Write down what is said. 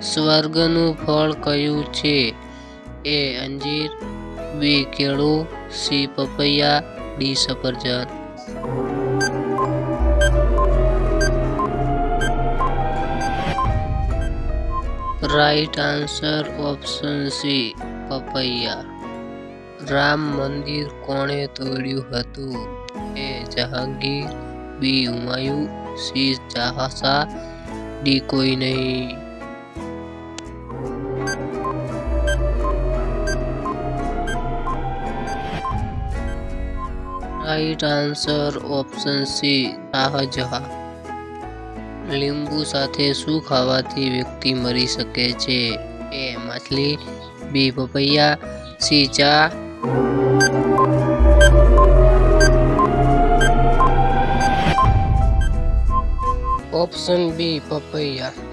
સ્વર્ગનું ફળ કયું છે? એ અંજીર, બી કેળું, સી પપૈયા, ડી સફરજન. રાઈટ આન્સર ઓપ્શન સી પપૈયા. રામ મંદિર કોણે તોડ્યું હતું? A Jahangir B Humayun C ચાહસા D કોઈ નહીં. Right answer option C Shah Jahan. લીંબુ સાથે શું ખાવાથી વ્યક્તિ મરી શકે છે? એ માછલી, બી પપૈયા સી ચા ઓપ્શન બી પપૈયા.